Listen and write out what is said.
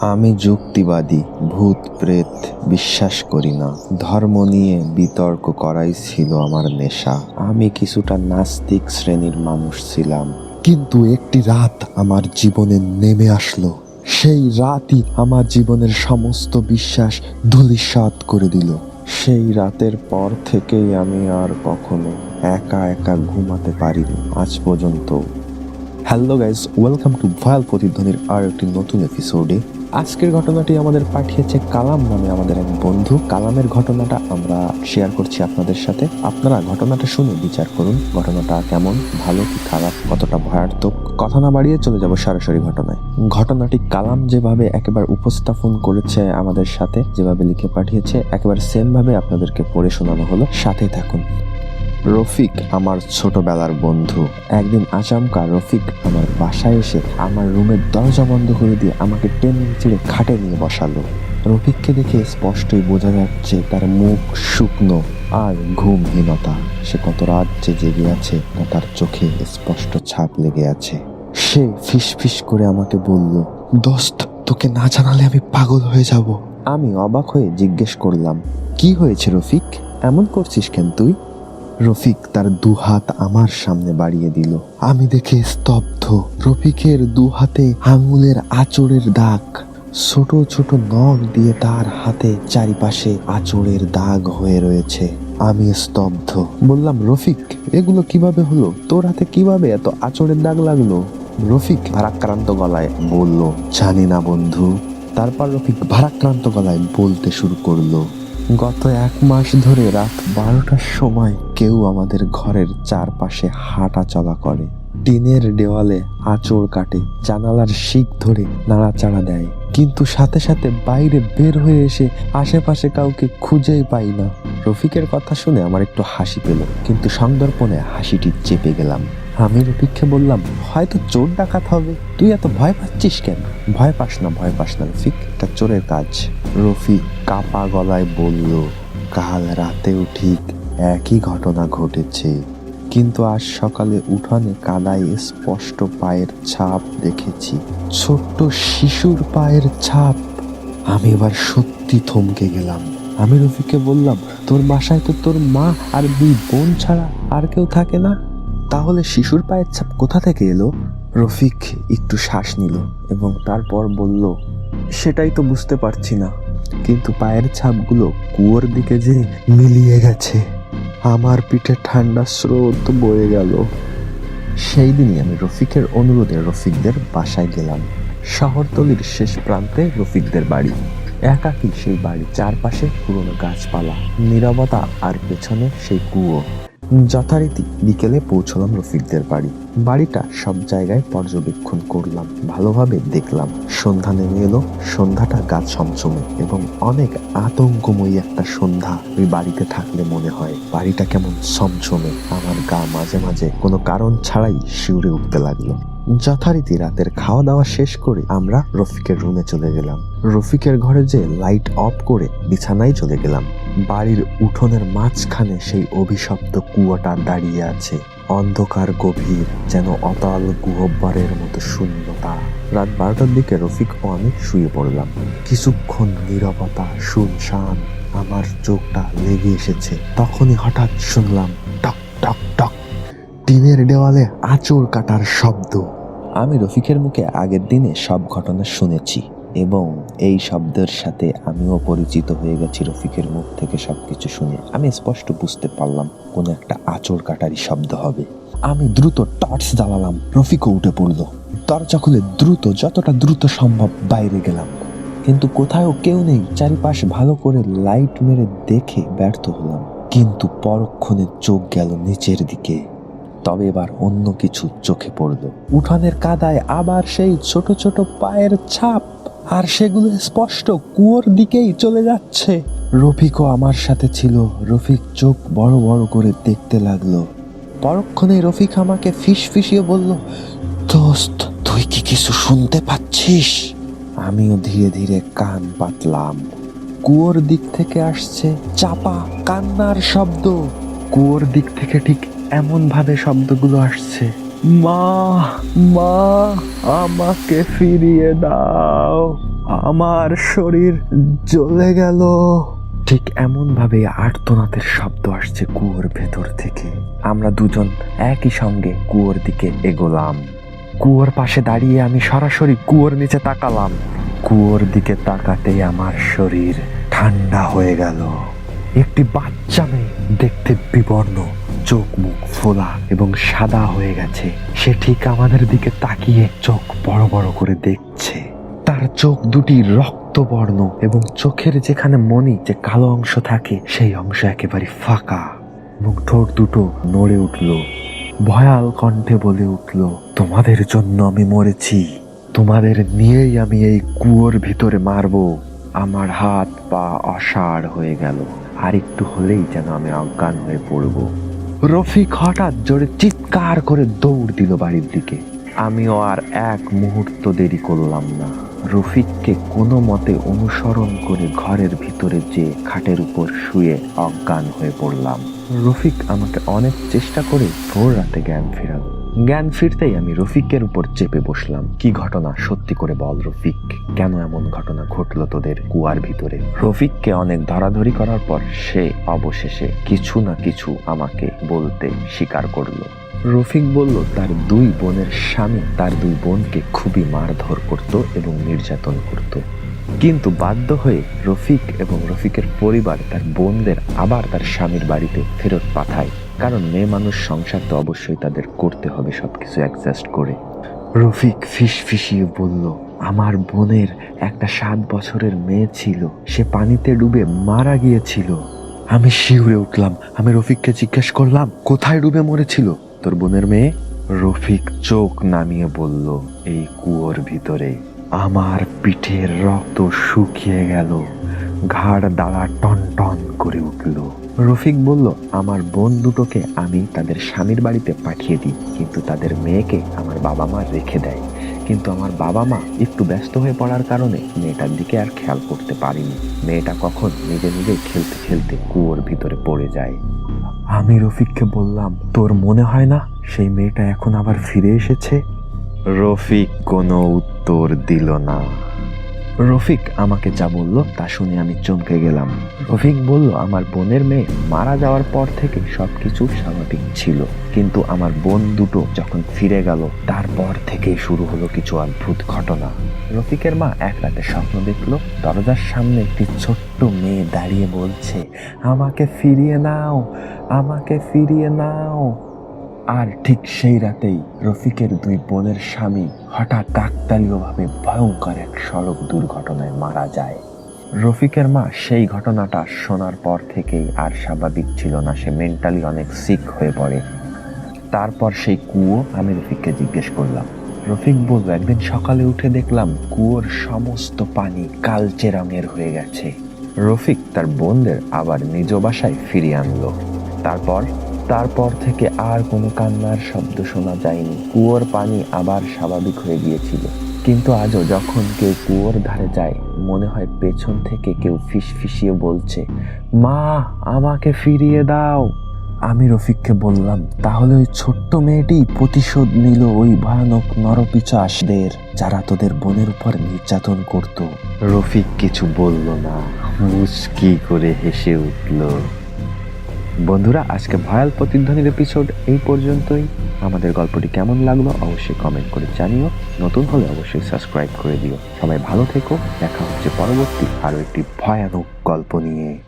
আমি যুক্তিবাদী, ভূত, প্রেত, বিশ্বাস করি না। ধর্ম নিয়ে বিতর্ক করাই ছিল আমার নেশা। আমি কিছুটা নাস্তিক শ্রেণির মানুষ ছিলাম। কিন্তু একটি রাত আমার জীবনে নেমে আসলো। সেই রাতই আমার জীবনের সমস্ত বিশ্বাস ধূলিসাৎ করে দিল। সেই রাতের পর থেকেই আমি আর কখনো একা একা ঘুমাতে পারিনি আজ পর্যন্ত। হ্যালো গাইজ ওয়েলকাম টু ভয়াল প্রতিধ্বনির আর একটি নতুন এপিসোডে। আজকের ঘটনাটি আমাদের পাঠিয়েছে কালাম নামে আমাদের এক বন্ধু। কালামের ঘটনাটা আমরা শেয়ার করছি আপনাদের সাথে। আপনারা ঘটনাটা শুনে বিচার করুন, ঘটনাটা কেমন, ভালো কি খারাপ, কতটা ভয়ার্থক? কথা না বাড়িয়ে চলে যাব সরাসরি ঘটনায়। ঘটনাটি কালাম যেভাবে একেবারে উপস্থাপন করেছে আমাদের সাথে, যেভাবে লিখে পাঠিয়েছে, একেবারে সেম ভাবে আপনাদেরকে পড়ে শোনানো হলো। সাথে থাকুন। রফিক আমার ছোটবেলার বন্ধু। একদিন আচমকা রফিক আমার বাসায় এসে আমার রুমের দরজা বন্ধ করে দিয়ে আমাকে টেনে ছিঁড়ে খাটে নিয়ে বসালো। রফিককে দেখে স্পষ্টই বোঝা যাচ্ছে তার মুখ শুকনো আর ঘুমহীনতা। সে কত রাত যে জেগে আছে তা তার চোখে স্পষ্ট ছাপ লেগে আছে। সে ফিস ফিস করে আমাকে বলল, দোস্ত, তোকে না জানালে আমি পাগল হয়ে যাব। আমি অবাক হয়ে জিজ্ঞেস করলাম, কি হয়েছে রফিক? এমন করছিস কেন তুই? রফিক তার দু হাত আমার সামনে বাড়িয়ে দিল। আমি দেখে স্তব্ধ। রফিকের দু হাতে আঙুলের আঁচড়ের দাগ। ছোট ছোট নখ দিয়ে তার হাতে চারিপাশে আঁচড়ের দাগ হয়ে রয়েছে। আমি স্তব্ধ। বললাম, রফিক, এগুলো কীভাবে হলো? তোর হাতে কীভাবে এত আঁচড়ের দাগ লাগল? রফিক ভারাক্রান্ত গলায় বলল, জানি না বন্ধু। তারপর রফিক ভারাক্রান্ত গলায় বলতে শুরু করল গত এক মাস ধরে রাত বারোটার সময় কেউ আমাদের ঘরের চারপাশে হাঁটা চলা করে। টিনের দেওয়ালে আঁচড় কাটে, জানালার শিক ধরে নাড়াচাড়া দেয়। কিন্তু সাথে সাথে বাইরে বের হয়ে এসে আশেপাশে কাউকে খুঁজেই পাই না। রফিকের কথা শুনে আমার একটু হাসি পেল, কিন্তু সন্দর্পণে হাসিটি চেপে গেলাম। আমি রফিককে বললাম, হয়তো চোর ডাকাত হবে। তুই এত ভয় পাচ্ছিস কেন? ভয় পাস না, ভয় পাস না রফিক, এটা চোরের কাজ। রফিক কাপা গলায় বলল, কাল রাতেও ঠিক একই ঘটনা ঘটেছে। কিন্তু আজ সকালে উঠানে কাদায় স্পষ্ট পায়ের ছাপ দেখেছি। ছোট্ট শিশুর পায়ের ছাপ। আমি এবার সত্যি থমকে গেলাম। আমি রফিককে বললাম, তোর বাসায় তো তোর মা আর দুই বোন ছাড়া আর কেউ থাকে না? তাহলে শিশুর পায়ের ছাপ কোথা থেকে এলো? রফিক একটু শ্বাস নিল এবং তারপর বলল, সেটাই তো বুঝতে পারছি না। কিন্তু পায়ের ছাপগুলো কুয়োর দিকে যে মিলিয়ে গেছে, আমার পিঠে ঠান্ডা স্রোত বয়ে গেল। সেই দিনই আমি রফিকের অনুরোধে রফিকদের বাসায় গেলাম। শহরতলির শেষ প্রান্তে রফিকদের বাড়ি। একাকী সেই বাড়ি চারপাশে পুরনো গাছপালা, নীরবতা আর পেছনে সেই কুয়ো। যথারীতি বিকেলে পৌঁছলাম রফিকদের বাড়ি। বাড়িটা সব জায়গায় পর্যবেক্ষণ করলাম, ভালোভাবে দেখলাম। সন্ধ্যা নেমে এলো, সন্ধ্যাটা গাছ ছমছমে এবং অনেক আতঙ্কময়ী একটা সন্ধ্যা ওই বাড়িতে থাকলে মনে হয়। বাড়িটা কেমন ছমছমে, আমার গা মাঝে মাঝে কোনো কারণ ছাড়াই শিউরে উঠতে লাগল। যথারীতি রাতের খাওয়া দাওয়া শেষ করে আমরা রফিকের রুমে চলে গেলাম। রফিকের ঘরে যে লাইট অফ করে বিছানায় চলে গেলাম। বাড়ির উঠোনের মাঝখানে সেই অভিশপ্ত কুয়োটা দাঁড়িয়ে আছে। অন্ধকার গভীর, যেন অতল গুহব্বরের মতো শূন্যতা। রাত বারোটার দিকে রফিক ও আমি শুয়ে পড়লাম। কিছুক্ষণ নীরবতা, শুনশান আমার চোখটা লেগে এসেছে। তখনই হঠাৎ শুনলাম টক টক টক। টিনের দেওয়ালে আঁচড় কাটার শব্দ। আমি রফিকের মুখে আগের দিনে সব ঘটনা শুনেছি। এবং এই শব্দের সাথে আমিও পরিচিত হয়ে গেছি রফিকের মুখ থেকে সবকিছু শুনে। আমি স্পষ্ট বুঝতে পারলাম কোনো একটা আঁচড় কাটারই শব্দ হবে। আমি দ্রুত টর্চ জ্বালালাম, রফিকও উঠে পড়ল। দরজা খুলে দ্রুত, যতটা দ্রুত সম্ভব বাইরে গেলাম। কিন্তু কোথাও কেউ নেই, চারিপাশ ভালো করে লাইট মেরে দেখে ব্যর্থ হলাম। কিন্তু পরক্ষণে চোখ গেল নিচের দিকে। তবে এবার অন্য কিছু চোখে পড়ল। উঠানের কাদায় আবার সেই ছোট ছোট পায়ের ছাপ। আর সেগুলো স্পষ্ট কুয়োর দিকেই চলে যাচ্ছে। রফিকও আমার সাথে ছিল। রফিক চোখ বড় বড় করে দেখতে লাগল। পরক্ষণে রফিক আমাকে ফিস ফিসিয়ে বলল, দোস্ত, তুই কি কিছু শুনতে পাচ্ছিস? আমিও ধীরে ধীরে কান পাতলাম। কুয়োর দিক থেকে আসছে চাপা কান্নার শব্দ। কুয়োর দিক থেকে ঠিক এমন ভাবে শব্দগুলো আসছে। মা মা, আমাকে ফিরিয়ে দাও। আমার শরীর জ্বলে গেল। ঠিক এমন ভাবে আর্তনাদের শব্দ আসছে কুয়োর ভেতর থেকে। আমরা দুজন একই সঙ্গে কুয়োর দিকে এগোলাম। কুয়োর পাশে দাঁড়িয়ে আমি সরাসরি কুয়োর নিচে তাকালাম। কুয়োর দিকে তাকাতেই আমার শরীর ঠান্ডা হয়ে গেল। একটি বাচ্চা মেয়ে দেখতে বিবর্ণ। চোখ, মুখ ফোলা এবং সাদা হয়ে গেছে। সে ঠিক আমাদের দিকে তাকিয়ে চোখ বড় বড় করে দেখছে। তার চোখ দুটি রক্তবর্ণ এবং চোখের যেখানে মনি যে কালো অংশ থাকে, সেই অংশ একেবারে ফাঁকা। এবং ঠোঁট দুটো নড়ে উঠল। ভয়াল কণ্ঠে বলে উঠল, তোমাদের জন্য আমি মরেছি। তোমাদের নিয়েই আমি এই কুয়োর ভিতরে মারবো। আমার হাত পা অসাড় হয়ে গেল। আর একটু হলেই যেন আমি অজ্ঞান হয়ে পড়ব। রফিক হঠাৎ জোরে চিৎকার করে দৌড় দিল বাড়ির দিকে। আমিও আর এক মুহূর্ত দেরি করলাম না। রফিককে কোনো মতে অনুসরণ করে ঘরের ভিতরে যে খাটের উপর শুয়ে অজ্ঞান হয়ে পড়লাম। রফিক আমাকে অনেক চেষ্টা করে ভোর রাতে জ্ঞান ফেরালো। জ্ঞান ফিরতেই আমি রফিকের উপর চেপে বসলাম। কি ঘটনা? সত্যি করে বল রফিক, কেন এমন ঘটনা ঘটলো তোদের কুয়ার ভিতরে? রফিককে অনেক ধরাধরি করার পর সে অবশেষে কিছু না কিছু আমাকে বলতে স্বীকার করল। রফিক বলল, তার দুই বোনের স্বামী তার দুই বোনকে খুবই মারধর করত এবং নির্যাতন করত। কিন্তু বাধ্য হয়ে রফিক এবং রফিকের পরিবার তার বোনদের আবার তার স্বামীর বাড়িতে ফেরত পাঠায়। কারণ মেয়ে মানুষ সংসার তো অবশ্যই তাদের করতে হবে, সবকিছু অ্যাডজাস্ট করে। রফিক ফিস ফিসিয়ে বলল, আমার বোনের একটা সাত বছরের মেয়ে ছিল, সে পানিতে ডুবে মারা গিয়েছিল। আমি শিউরে উঠলাম, আমি রফিককে জিজ্ঞেস করলাম, কোথায় ডুবে মরেছিল? তোর বোনের মেয়ে? রফিক চোখ নামিয়ে বলল, এই কুয়োর ভিতরে। আমার পিঠের রক্ত শুকিয়ে গেল, ঘাড় দাঁড়া টন টন করে উঠল। রফিক বলল, আমার বোন দুটোকে আমি তাদের স্বামীর বাড়িতে পাঠিয়ে দিই, কিন্তু তাদের মেয়েকে আমার বাবা মা রেখে দেয়। কিন্তু আমার বাবা মা একটু ব্যস্ত হয়ে পড়ার কারণে মেয়েটার দিকে আর খেয়াল করতে পারিনি। মেয়েটা কখন নিজে নিজে খেলতে খেলতে কুয়োর ভিতরে পড়ে যায়। আমি রফিককে বললাম, তোর মনে হয় না সেই মেয়েটা এখন আবার ফিরে এসেছে? রফিক কোনো উত্তর দিল না। রফিক আমাকে যা বলল তা শুনে আমি চমকে গেলাম। রফিক বলল, আমার বোনের মেয়ে মারা যাওয়ার পর থেকে সবকিছু স্বাভাবিক ছিল। কিন্তু আমার বোন দুটো যখন ফিরে গেল, তারপর থেকেই শুরু হলো কিছু অদ্ভুত ঘটনা। রফিকের মা এক রাতে স্বপ্ন দেখল, দরজার সামনে একটি ছোট্ট মেয়ে দাঁড়িয়ে বলছে, আমাকে ফিরিয়ে নাও, আমাকে ফিরিয়ে নাও। আর ঠিক সেই রাতেই রফিকের দুই বোনের স্বামী হঠাৎ কাকতালীয়ভাবে ভয়ঙ্কর এক সড়ক দুর্ঘটনায় মারা যায়। রফিকের মা সেই ঘটনাটা শোনার পর থেকেই আর স্বাভাবিক ছিল না, সে মেন্টালি অনেক সিক হয়ে পড়ে। তারপর সেই কুয়ো, আমি রফিককে জিজ্ঞেস করলাম। রফিক বলল, একদিন সকালে উঠে দেখলাম কুয়োর সমস্ত পানি কালচে রঙের হয়ে গেছে। রফিক তার বোনদের আবার নিজ বাসায় ফিরিয়ে আনলো। তারপর তারপর থেকে আর কোনো কান্নার শব্দ শোনা যায়নি। কুয়োর পানি আবার স্বাভাবিক হয়ে গিয়েছিল। কিন্তু আজও যখন কেউ কুয়োর ধারে যায়, মনে হয় পেছন থেকে কেউ ফিস ফিসিয়ে বলছে, মা, আমাকে ফিরিয়ে দাও। আমি রফিককে বললাম, তাহলে ওই ছোট্ট মেয়েটি প্রতিশোধ নিল ওই ভয়ানক নরপিচাসদের, যারা তোদের বোনের উপর নির্যাতন করত। রফিক কিছু বলল না, মুচকি করে হেসে উঠল। বন্ধুরা, আজকে ভয়াল প্রতিধ্বনির এপিসোড এই পর্যন্তই। আমাদের গল্পটি কেমন লাগল অবশ্যই কমেন্ট করে জানিও। নতুন হলে অবশ্যই সাবস্ক্রাইব করে দিও। সবাই ভালো থেকো। দেখা হচ্ছে পরবর্তী আরও একটি ভয়ানক গল্প নিয়ে।